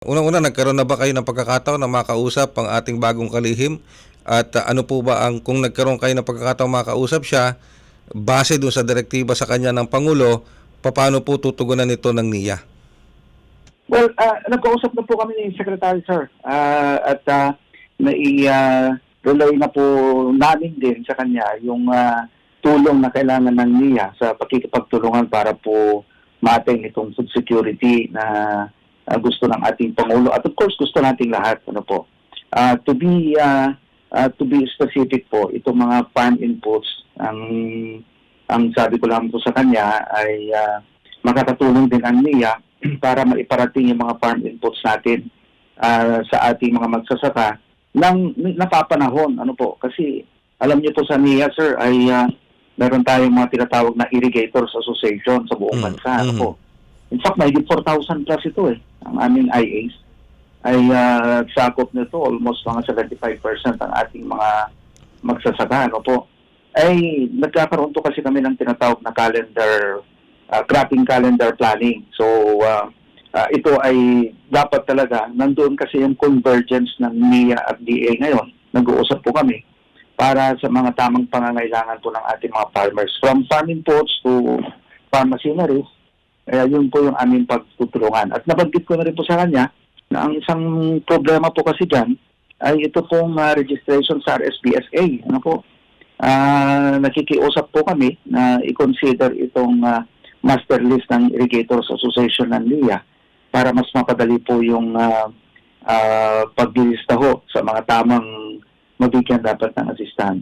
Unang-una, nagkaroon na ba kayo ng pagkakataon na makausap ang ating bagong kalihim? At uh, ano po ba ang, kung nagkaroon kayo ng pagkakataon makausap siya, base doon sa direktiba sa kanya ng Pangulo, paano po tutugunan nito ng NIA? Well, uh, nagkausap na po kami ni Secretary Sir Ah, at uh, nai-relay na po namin din sa kanya yung ah, tulong na kailangan ng NIA sa pakikipagtulungan para po ma-attain itong food security na ah, gusto ng ating Pangulo at of course gusto nating lahat ano po. Ah, to be ah, ah, to be specific po, itong mga farm inputs ang ang sabi ko lang po sa kanya ay ah, makakatulong din ang NIA para maiparating yung mga farm inputs natin ah, sa ating mga magsasaka ng napapanahon. Ano po? Kasi alam niyo po sa NIA, sir, ay ah, meron tayong mga tinatawag na Irrigators Association sa buong Mm, bansa. Ano mhm. po? In fact, may 4,000 plus ito eh. Ang aming IAs ay ah, sakop nito almost mga 75% ang ating mga magsasaka. Ano po? Ay nagkakaroon to kasi kami ng tinatawag na calendar uh, cropping calendar planning. So, uh, uh, ito ay dapat talaga, nandoon kasi yung convergence ng NIA at DA ngayon. Nag-uusap po kami para sa mga tamang pangangailangan po ng ating mga farmers. From farm inputs to farm machineries, kaya yun po yung aming pagtutulungan. At nabanggit ko na rin po sa kanya na ang isang problema po kasi dyan ay ito pong uh, registration sa RSPSA. Ano po? Ah, nakikiusap po kami na i-consider itong ah, master list ng Irrigators Association ng NIA para mas mapadali po yung uh, paglilista ho sa mga tamang mabigyan dapat ng assistant.